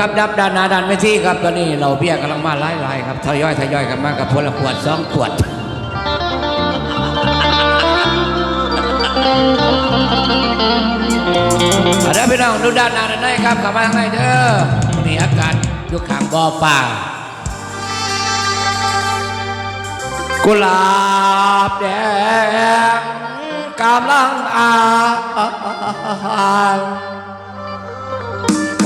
ครับดับด้านนาด้านไม่ที่ครับ ตอนนี้เราเบี้ยกำลังมาไล่ไล่ครับทยอยทยอยกันมากับพละขวดสองขวดเอาเด้พี่น้องดูด้านหน้าด้านในครับกลับมาทางในเด้อนี่อากาศอยู่ข้างบ่อป่ากุหลาบแดงกำลังอ่าน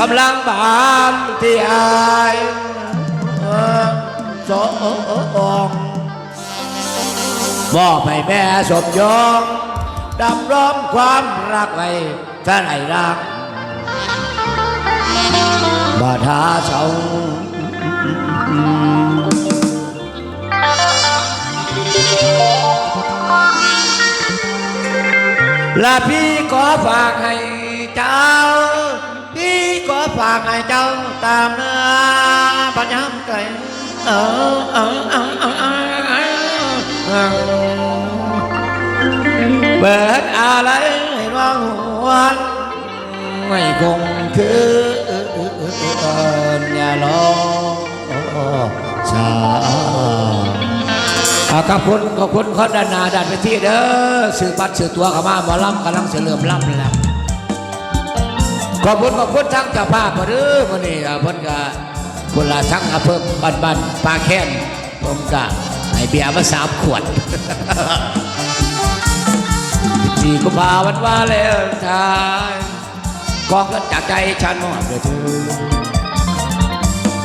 กำลังบานที่อายเอ่อสองมอบให้แม่สมยองดำร้อมความรักไว้ท่านไอ้รักบาทาเสาและพี่ขอฝากให้เจ้า พี่ขอฝากให้เจ้าตามเนื้อปัญญามไก่เออเออเออเออเออเออเบิดอะไรให้ร้องหวนไม่คงคืออย่ารอช้าอ่าขอบคุณขอบคุณเขาด้านนาด้านไปที่เด้อสื่อบัตรสื่อตัวเข้ามาหมอลำกำลังเสริมล่ำแล้ว ขอบคุณขอบคุณทั้งเจ้าภาพมาเด้อวันนี้อ่าเพิ่นก็คนละทั้งอำเภอบันบันปลาแค้นผมก็ให้เบียร์มาสามขวดสี่กุมภาวันว่าเลนไทน์กองกันจากใจฉันมอบเธอ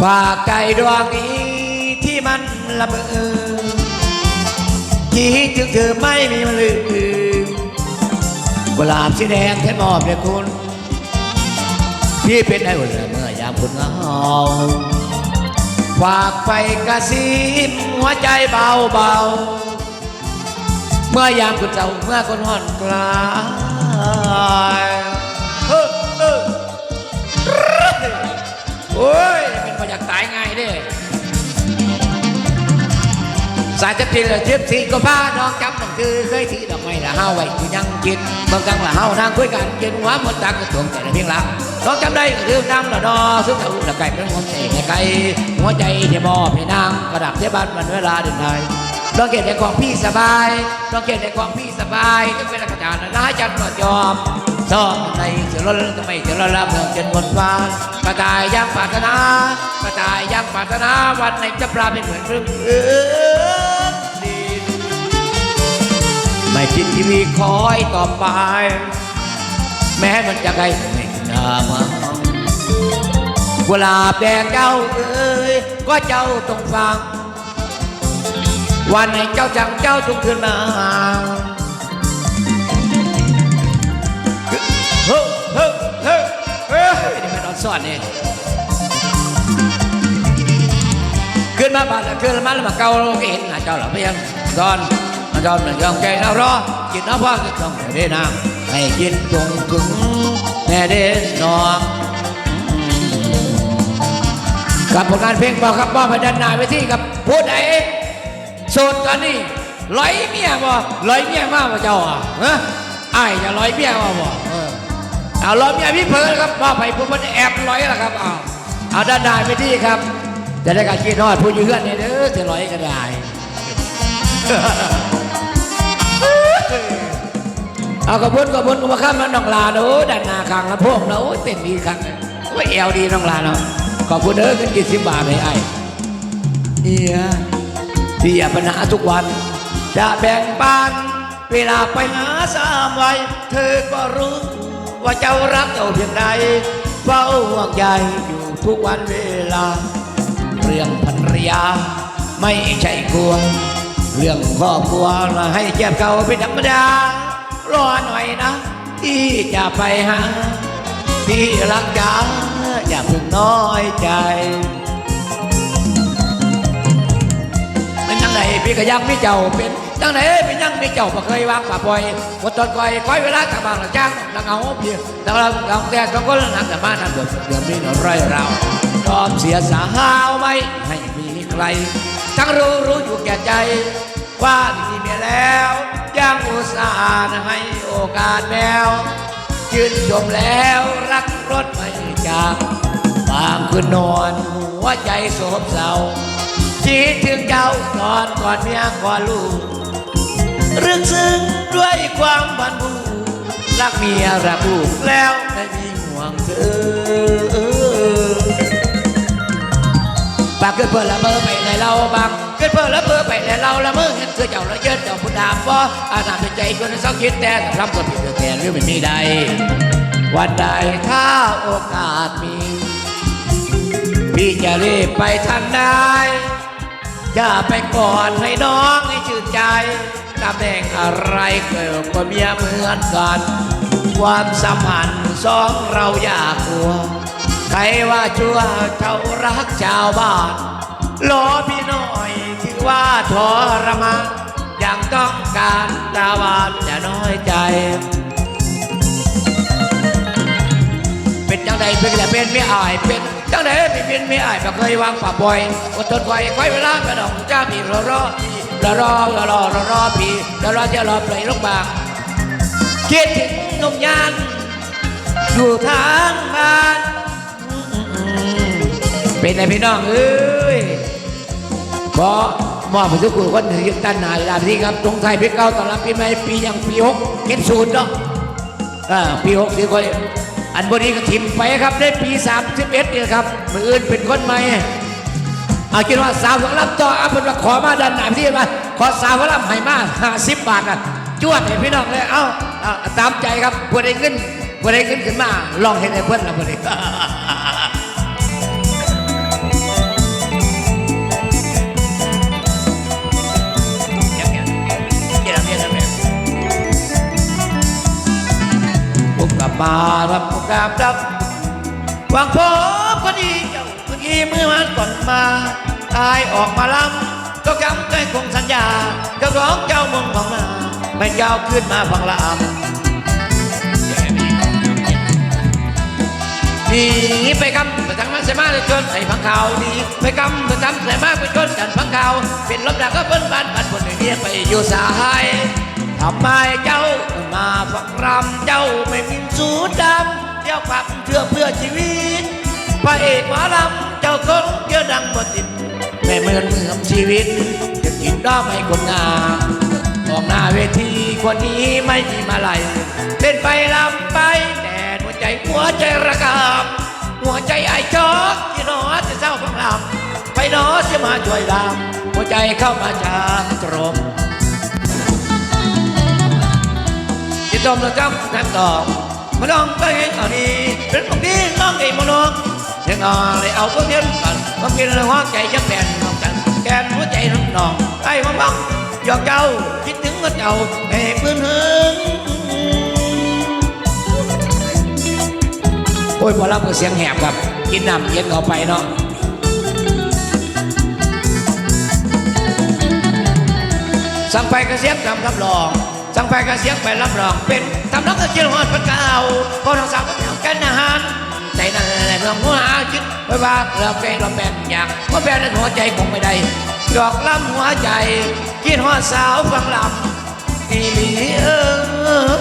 ฝากใจดวงนี้ที่มันละเมอคิดถึงเธอไม่มีมันลืมกุหลาบสีแดงแทนมอบแด่คุณ พี่เป็นได้วันเมื่อยามคุณเหงาฝากไปกระซิบหัวใจเบาเบาเมื่อยามคุณเจ้าเมื่อคนห่อนกลายเฮ้อเฮ้อโอ้ยเป็นมาจากตายง่ายเด้สายจะกินเลยทิพสีก็พาน้องจำนั่นคือเคยที่ดอกไม้ละห้าไว้ที่ยังกินบางครั้งละห้านางคุยกันกินหัวหมดตังก็ทวงใจในเพียงลัง น้องจำได้ก็คือนั่งละนอซึ่งเอาละไก่เป็นหัวใจในไก่หัวใจที่มอบให้นางกระดับเทบ้านมันเวลาเดินทางน้องเกดในของพี่สบายน้องเกดในของพี่สบายก็เป็นกระจาดนะจันทร์ก็ยอมซองในเสือล้นจะไมเสือล้นละเมืองจนหมดฟ้ากระต่ายยังปรารถนากระต่ายยังปรารถนาวันไหนจะปลาไม่เหมือนเรื่องดินไม่คิดที่มีคอยต่อไป แม้มันจะไกล ไม่น่ามกุหลาบแดงเจ้าเอ้ยก็เจ้าต้องฟัง วันไหนเจ้าจังเจ้าต้องขึ้นมาเฮ้เฮ้เฮ้ยเฮ้ยนี่มันนอนซ่อนนี่ขึ้นมาบ้านขึ้นมาแล้วมาเกาเราก็เห็นน้าเจ้าหลับเพียงตอนมาจอนมันยังใจเรารอกินน้ำพ่อก็ต้องได้นางให้กินจงถึง แม่เด่นนองกับผลงานเพลงบอกครับว่าพดันนาไปที่กับพูดไอ้โสดกันนี่ร้อยเมียบ่ร้อยเมียมากว่าเจ้าอะฮะไอ้ายจะร้อยเมียมาบ่เออเอาล้อมยพี่เพิร์ครับว่าไปพวกมันแอบร้อยละครับเอาเอาด้านได้ไปที่ครับจะได้การคิดนอดผู้อยู่เพื่อนเนี่ยเด้อจะร้อยก็ได้ เอากระพุนกระพุนกระข้ามมันน้องลาเด้อด้านหน้าข้างละพวกเนาะโอ้ยเต้นดีครับโอ้ยเอวดีน้องลาเนาะขอบคุณเด้อขึ้นกี่สิบบาทเลยไอ้เอียที่อย่าปัญหาทุกวัน จะแบ่งปันเวลาไปหาสามวัยเธอก็รู้ ว่าเจ้ารักเจ้าเพียงใดเฝ้าห่วงใยอยู่ทุกวันเวลา เรื่องภรรยา ไม่ใช่กลัว เรื่องครอบครัวน่ะให้เจ็บเขาเป็นธรรมดา รอหน่อยนะ ที่จะไปหา ที่รักจ๋าอย่าเพิ่งน้อยใจเป็นจังไหนพี่ก็ยังไม่เจ้าเป็นจังไหนเป็นยังไม่เจ้าบ่เคยวางป่าปล่อยวัดตอนก่อยคอยเวลากับบ้านละจ้างละเงาเพียงแต่เราเราแต่สองคนหนักแต่มาทำเดือดเดือดมีหน่อยไรเรายอมเสียสาหาวไม่ให้มีใคร ทั้งรู้รู้อยู่แก่ใจว่ามีเมีแล้วาสแมว ยืนชมแล้วรักรถไม่จากบางคืนนอนหัวใจโศกเศร้าคิดถึงเจ้าก่อนก่อนเมียก่อนลูกเรื่องซึ้งด้วยความบันบูรักเมียรักลูกแล้วไม่มีห่วงเธอากเกิดเปิดละเมอไปในเราบางเกิดเปิดละเมอไปในเราละเมอเห็นเสื้อเจ้าละเยินเจ้าผู้ดามบ่อาณาเป็นใจจนเศร้าคิดแต่ทำก็ผิดแต่หรือไม่มีใด วันใดถ้าโอกาสมี พี่จะรีบไปทันได้อย่าไปกอนให้น้องให้ชื่นใจตำแหน่งอะไรเกิดก็เมียเหมือนกัน ความสัมพันธ์สองเราอย่ากลัว ใครว่าชั่วเจ้ารักชาวบ้านรอพี่น่อยถือว่าทรมานยังต้องการตาวานจะน้อยใจ เป็นจังใดเป็นแต่เป็นไม่อายเป็นจังใดเป็นเป็นไม่อายบ่เคยวางป่าบ่อยอดทนไว้ไว้เวลาไปดอกจ้าพี่รอรอรอรอรอรอรอรอพี่รอรอจะรอปล่อยลูกบางคิดถึงนมยานอยู่ทางบ้า เป็นไงพี่น้องเอ้ยขอมอบให้ทุกคนคนหนึ่งยึดตั้นหนาเวลาที่ครับตรงไทยพี่เก้าต้อนรับปีใหม่ปียังปีหกเก็บศูนย์เนาะอ่าปีหกสิบคนอันบนนี้ก็ทิมไปครับได้ปีสามสิบเอ็ดเนี่ยครับมืออื่นเป็นคนใหม่เอาคิดว่าสาวของรับต่ออาเป็นว่าขอมาดันหนาพี่มาขอสาวของรับให้มาห้าสิบบาทอะจวดให้พี่น้องเลยเอ้าตามใจครับพอได้เงินพอได้เงินขึ้นมาลองเห็นไอ้เพื่อนละพอดี มกลับารับกลับรับหวังพบคนดีเจ้าเมื่อกี้เมื่อวันก่อนมาตายออกมาลำก็กำใจคงสัญญาเจ้าร้องเจ้ามงของนาไม่ยาวขึ้นมาฟังลำหนีไปกำไปทางมันเสมาเลยจนไอ้พังเขาหนีไปกำไปทำแต่มากไปจนกันพังเขาเป็นลมดักก็เปิ้นบ้านบ้านคนเรียกไปอยู่สาย ทำไมเจ้ามาฟังรำเจ้าไม่มีสูดดำเจ้าปักเชื่อเพื่อชีวิตพระเอกหมอลำเจ้าคงเยอะดังบ่ติดแม่เหมือนเมือมชีวิตจะกินด้อไม่คนงามออกหน้าเวทีคนนี้ไม่มีมาลัยเต้นไปลำไปแต่หัวใจหัวใจระกำหัวใจไอ้จอกที่นอจะเศร้าฟังลำไปนอจะมาช่วยลำหัวใจเข้ามาจางตรม จะจมแล้วจำนั่นต่อมาลองไปเห็นตอนนี้เป็นของดีน้องไอ้มาลองยังอ่อนเลยเอาก็เทียนกันมากินเลยหัวใจจะแบนน้องกันแกนหัวใจน้องน้องไอ้มาบังหยอกเจ้าคิดถึงก็เจ้าให้พื้นหึงโอ้ยพอรับก็เสียงแหบครับกินน้ำเย็นเข้าไปเนาะสั่งไปกระเสียงทำรับรอง สังไปกระเสียงไปรับรองเป็นทำนักกระเจียวหอดพันเก่าพอทางสาวก็แถวกันอาหารใจนั่นแหละเรื่องหัวอาจิตไว้ว่าเราเป็นเราเป็นอยากว่าเป็นในหัวใจคงไม่ได้ดอกลำหัวใจกินหัวสาวฟังลำอีหลีเออ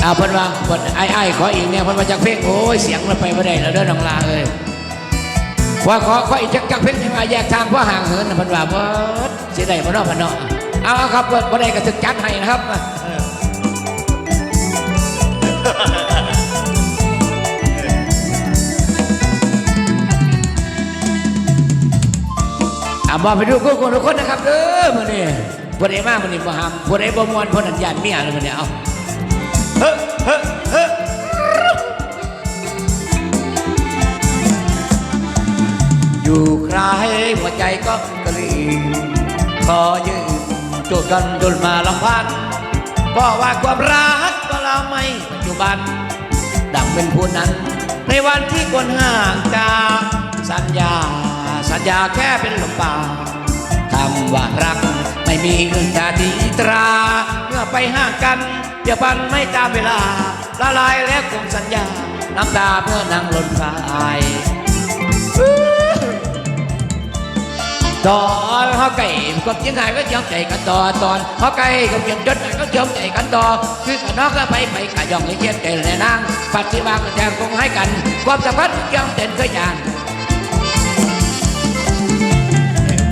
เอาพิ่นว่าพิ่นไอ้ไอ้ขออีกเนี่ยพิ่นมาจากเพลงโอ้ยเสียงมันไปไม่ได้แล้วเด้อน้องลาเอ้ย ว่าขอขออีกจักจักเพ่งมาแยกทางเพราะห่างเหินน่ะเพันว่าว่าเสียดายพนอพนเอาเอาครับบ่ได้ก็ถึกจัดให้นะครับอะมาไปดูกูคนทุกคนนะครับเด้อมื้อนี้บ่ได้มามื้อนี้บ่ห้ามบ่ได้บ่ม่วนเพราะนั้นญาตเมียเลยมื้อนี้เอาเฮ้เฮ้เฮ้อ ยู่ใครหัวใจก็กรีขอยืนจูดกันจนมาลำพันเพราะว่าความรักก็เราไม่ปัจจุบัน ดังเป็นผู้นั้น ในวันที่คนห่างจากสัญญา สัญญาแค่เป็นลมปากคำว่ารักไม่มีเงินตาดีตรา เมื่อไปห่างกันเดี๋ยวพันไม่ตามเวลา ละลายแล้วคงสัญญา น้ำตาเมื่อนั่งหล่นพาย ตอนเขาไก่ก็เสียงหายก็เสียงใจกันต่อตอนเขาไก่ก็เสียงจดก็เสียงใจกันต่อคือกันนอกก็ไปไปกะยองให้เทียนใจในนางปัดสิวางก็แทงคงให้กันความสัมพันธ์ยังเต็นเคยยาน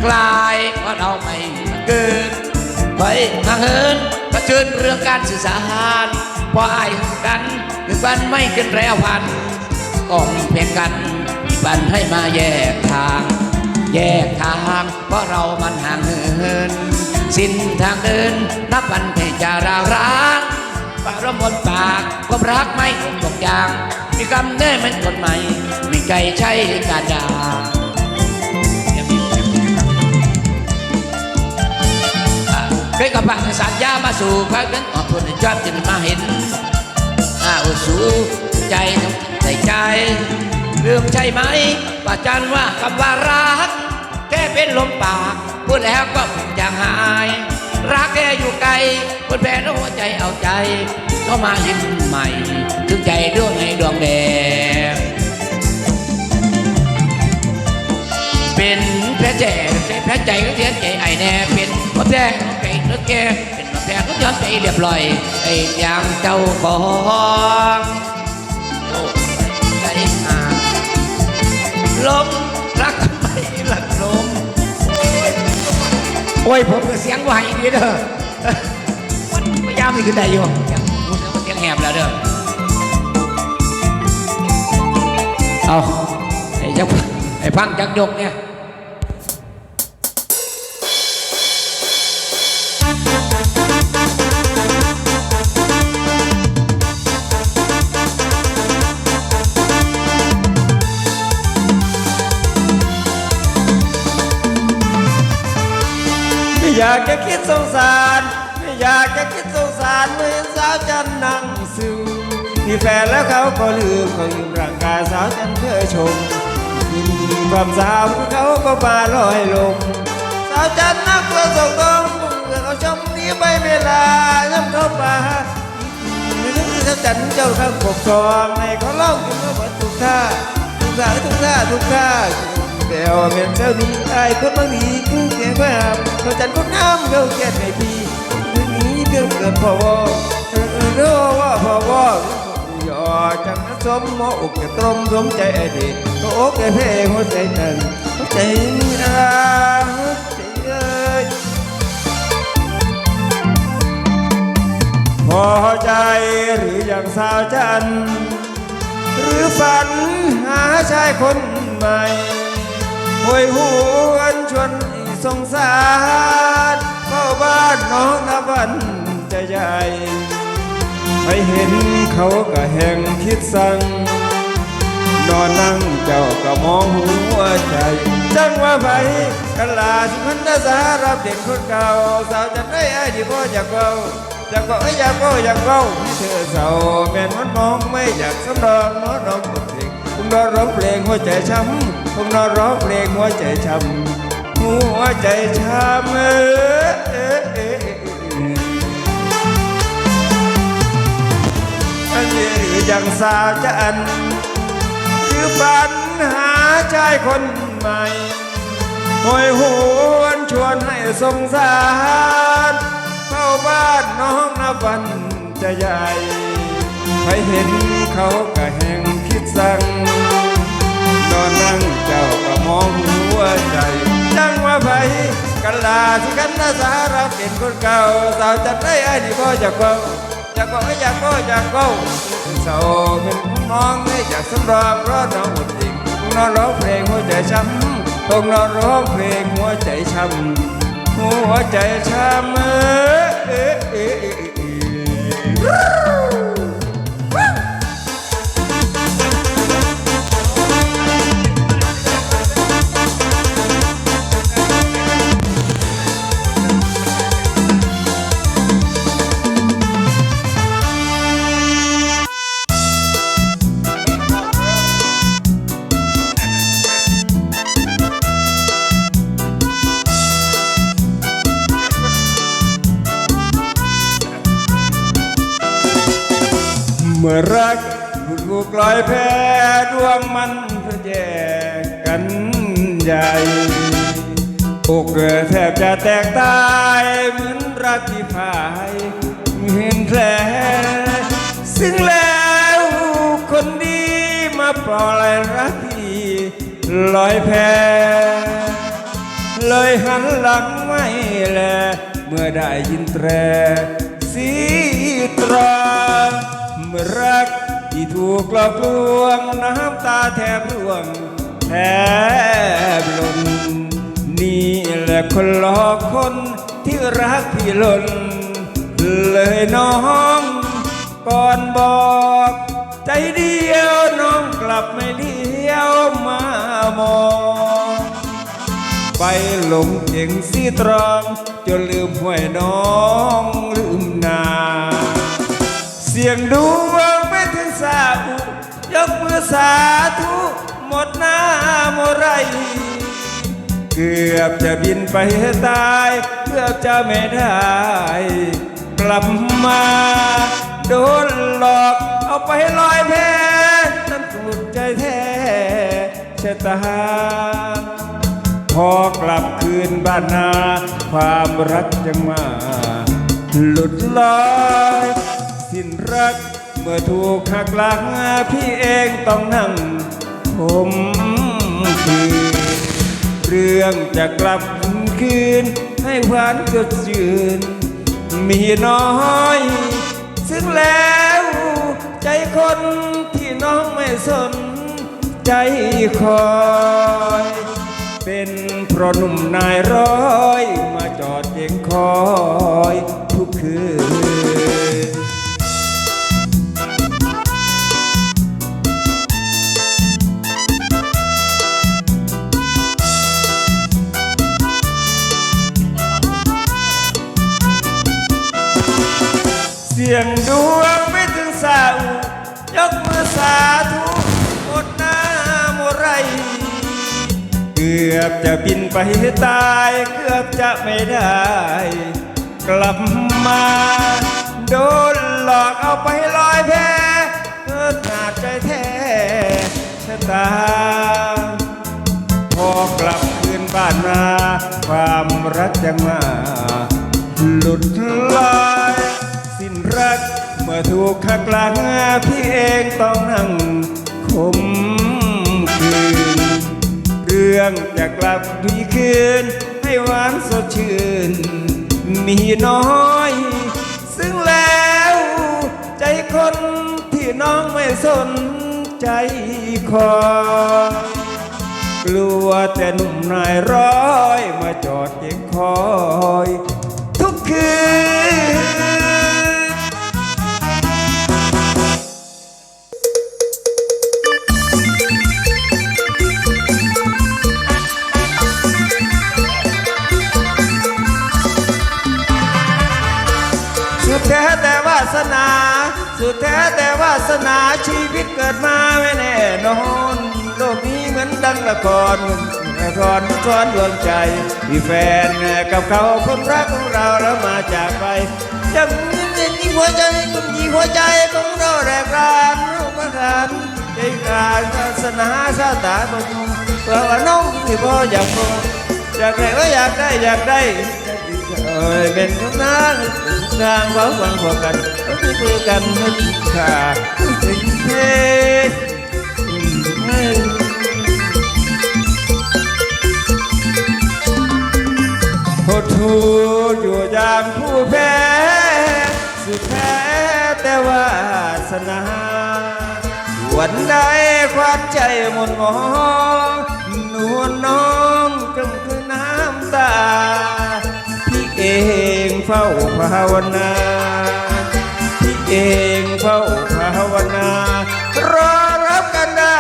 กลายว่าเราไม่เกินไปทางเหินก็เชิญเรื่องการสื่อสารพออายกันหรือบันไม่ขึ้นแล้วพันก้องเพียงกันบันให้มาแยกทาง แยกทางเพราะเรามันห่างเหินสิ้นทางเดิน นับวันเพจะราวร้างปากรมบนปากความรักไม่คงตกยาง มีคำแน่เป็นกฎใหม่มีใจใช้กาดาเคยกับพระสัญญามาสู่พระกันออกคนชอบจึงมาเห็นอ้าวสู่ใจใส่ใจ ลืมใช่ไหมป่าจันว่าคำว่ารัก แค่เป็นลมปาก พูดแล้วก็อย่างหาย รักแค่อยู่ไกลคนแพ้แล้วหัวใจเอาใจ เข้ามาเห็นใหม่ ถึงใจดวงให้ดวงแดงเป็นแผลแจ่แผลใจก็เสียใจไอแน่เป็นมดแดงไก่เนื้อแกเป็นมดแดงก็ย้อนใจเรียบร้อยไอ้อย่างเจ้าของโอ้ใจห่าง ลมรักไม่รักลมโอ้ยผมก็เสียงไหวดีเด้อมันพยายามมีขึ้นได้อยู่เสียงเสียงแหบแล้วเด้อเอาไอ้จักไอ้พังจักยกเนี่ย อยากจะคิดสงสาร ไม่อยากจะคิดสงสารเมื่อเห็นสาวจันนั่งซึมมีแฟนแล้วเขาก็ลืมเขายืมร่างกายสาวจันเพื่อชมความสาวของเขาก็มาลอยลมสาวจันนักเพื่อส่งตรงเพื่อเขาชมนี้ไปเวลาย่ำเข้ามาไม่นึกสาวจันเจ้าทั้งปกครองให้เขาเล่ากินมาหมดทุกท่าทุกท่าทุกท่าทุกท่า แต่ว่าเป็นเจ้านี้ไอ้คนบางทีคือเสียงแบบเขาจันคนน้ำเขาแก่ในพี่คืนนี้เกิดเกิดพอวอเออเออเรู้ว่าพอวอหยอจังสมหมอกจะตรมสมใจอด็กก็อกแก่เพลงหัวใจนั่นหัวใจนี่นะใจเอ้ยพอใจหรืออย่างสาวจันทร์หรือฝันหาชายคนใหม่ หวยหวนชวนสงสารเข้าบ้านน้องนับวันจะใหญ่ไปเห็นเขาก็แห่งคิดสั่งนอนนั่งเจ้าก็มองหัวใจ จังว่าไปกันลาสิพันธสารับเด็กคนเก่า สาวจะได้ไอ้ที่พ่ออยากเบาอยากก็อยากก็อยากเบาให้เธอเศร้าแม่นมันมองไม่อยากสำรองนอน้องบทเพลงผมนอร้องเพลงหัวใจช้ำ ผมนอนร้องเพลงหัวใจช้ำหัวใจช้ำเออเออเออเออเอออันนี้หรือย่างสาวจันทร์คือฝันหาชายคนใหม่หอยหวนชวนให้สงสารเข้าบ้านน้องนับวันจะใหญ่ไปเห็นเขาก็แห่งคิดสั่ง นอนนั่งเจ้าก็มองหัวใจจังว่าไปกันลาที่กันนาสาเราเป็นคนเก่าสาวจัดได้ไอ้นี่พ่อจะเก้าจะก็อยากก็อยากเก้าเศร้าเป็นของน้องไม่อยากสำรองเพราะน้องหมดสิ่งนอนร้องเพลงหัวใจช้ำต้องนอนร้องเพลงหัวใจช้ำหัวใจช้ำเออเออเออเออ เมื่อรักหลุดลูกลอยแพ้ดวงมันเพื่อแยกกันใหญ่อกแทบจะแตกตายเหมือนรักที่พ่ายเห็นแผลซึ่งแล้วคนดีมาปล่อยรักพี่ลอยแพเลยหันหลังไม่แล เมื่อได้ยินแตรสีตรา เมื่อรักที่ถูกหลอกลวงน้ำตาแทบร่วงแทบหล่นนี่แหละคนหลอกคนที่รักพี่หล่นเลยน้องก่อนบอกใจเดียวน้องกลับไม่เลี้ยวมามองไปหลงเก่งสีตรองจนลืมห้วยน้องลืมนา สียงดวงไม่ถึงสาอุยกมือสาธุหมดหน้าหมดไรเกือบจะบินไปตายเกือบจะไม่ได้กลับมาโดนหลอกเอาไปลอยแพนั้นสุดใจแท้ชะตาพอกลับคืนบ้านนา ความรักยังมา หลุดลอย สิ้นรัก เมื่อถูกหักหลังพี่เองต้องนั่งผมคืนเรื่องจะกลับคืน ให้หวานสดชื่น มีน้อย ซึ่งแล้ว ใจคนที่น้องไม่สน ใจคอย เป็นเพราะหนุ่มนายร้อย มาจอดเย็งคอยทุกคืน อบจะบินไปตาย เกือบจะไม่ได้ กลับมาโดนหลอกเอาไปลอยแพเกิดหนาดใจแท้ชะตา พอกลับคืนบ้านมา ความรักยังมาหลุดลอยสิ้นรัก เมื่อถูกขักหลังพี่เองต้องนั่งคมคืน รื่องจะกลับดีคืน ให้หวานสดชื่น มีน้อย ซึ่งแล้ว ใจคนที่น้องไม่สนใจคอยกลัวแต่หนุ่มนายร้อย มาจอดเย็งคอย ทุกคืน สนา สุดแท้แต่วาสนาชีวิตเกิดมาไม่แน่นอนโลกนี้เหมือนดังละครละครซ้อนดวงใจมีแฟนกับเขาคนรักของเราแล้วมาจากไปยังยินยินหัวใจคุณยิงหัวใจของเราแรกรานรูปทานใจการศาสนาชาตาบงเพราะว่าน้องที่พ่ออยากพบอยากได้ก็อยากได้อยากได้ เอ่ยเป็นทุกนางนางหวังหวังพอกันก็คือคุยกันให้ขาดถึงเพหดหูอยู่อย่างผู้แพ้สุดแท้แต่ว่าสนาวันใดควันใจหมนหมองนวลน้องจงคือน้ำตา งเฝ้าภาวนาพี่เองเฝ้าภาวนารอรับกันด้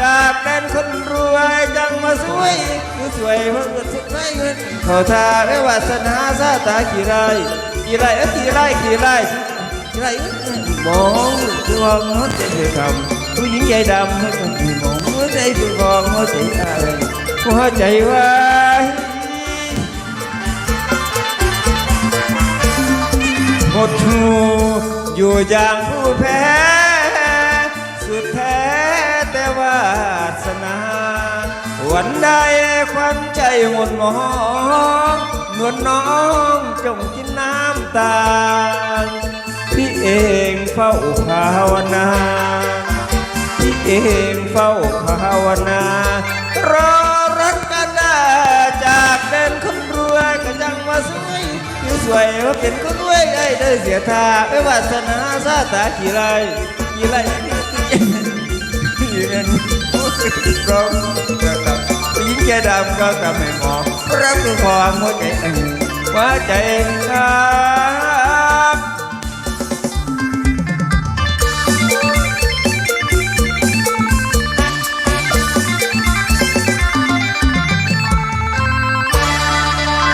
จากแดนคนรวยจังมาสวยคือสวยเพราะสุดไม่เงินขอทาและวาสนาซาตาขี่ไรขี่ไรเอ้ยขี่ไรขี่ไรขี่ไรมองคือมองหัวใจเธอทำผู้หญิงใจดำให้คนที่มองหัวใจเธอมองหัวใจอะไรหัวใจไว้ หดหูอยู่อย่างผู้แพ้ สุดแท้แต่วาสนา วันใดควันใจหมนมองนวลน้องจงกินน้ำตา พี่เองเฝ้าภาวนา พี่เองเฝ้าภาวนา รอรักกันได้จากเป็นคนรวยก็ยังมาสวยอยู่สวยว่าเป็นคน รวยได้เด้อเสียท่าเอ้ยวาสนาซาตากี่ไรกี่ไรกี่เงินร้องผู้หญิงใจดำก็ทำให้หมอรักคือความหัวใจหัวใจชา